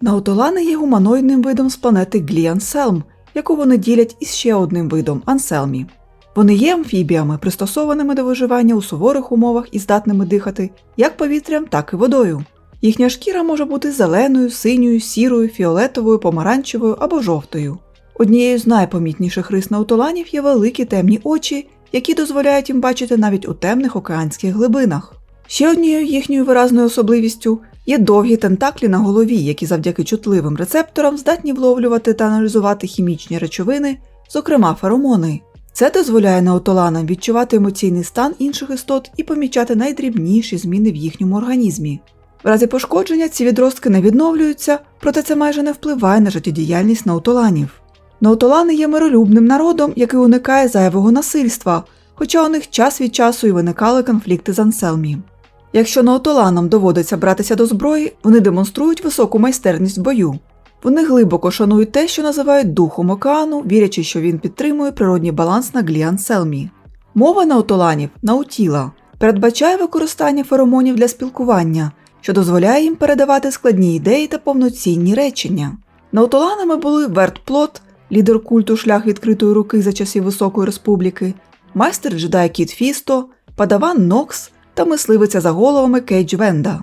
Наутолани є гуманоїдним видом з планети Гліанселм, яку вони ділять із ще одним видом Анселмі. Вони є амфібіями, пристосованими до виживання у суворих умовах і здатними дихати як повітрям, так і водою. Їхня шкіра може бути зеленою, синьою, сірою, фіолетовою, помаранчевою або жовтою. Однією з найпомітніших рис наутоланів є великі темні очі, які дозволяють їм бачити навіть у темних океанських глибинах. Ще однією їхньою виразною особливістю є довгі тентаклі на голові, які завдяки чутливим рецепторам здатні вловлювати та аналізувати хімічні речовини, зокрема феромони. Це дозволяє наутоланам відчувати емоційний стан інших істот і помічати найдрібніші зміни в їхньому організмі. В разі пошкодження ці відростки не відновлюються, проте це майже не впливає на життєдіяльність наутоланів. Наутолани є миролюбним народом, який уникає зайвого насильства, хоча у них час від часу і виникали конфлікти з Анселмі. Якщо наутоланам доводиться братися до зброї, вони демонструють високу майстерність в бою. Вони глибоко шанують те, що називають духом океану, вірячи, що він підтримує природній баланс на глі Анселмі. Мова наутоланів наутіла передбачає використання феромонів для спілкування, що дозволяє їм передавати складні ідеї та повноцінні речення. Наутоланами були Верт Плот, лідер культу шлях відкритої руки за часів Високої Республіки, майстер джедай Кіт Фісто, падаван Нокс та мисливиця за головами Кейдж Венда.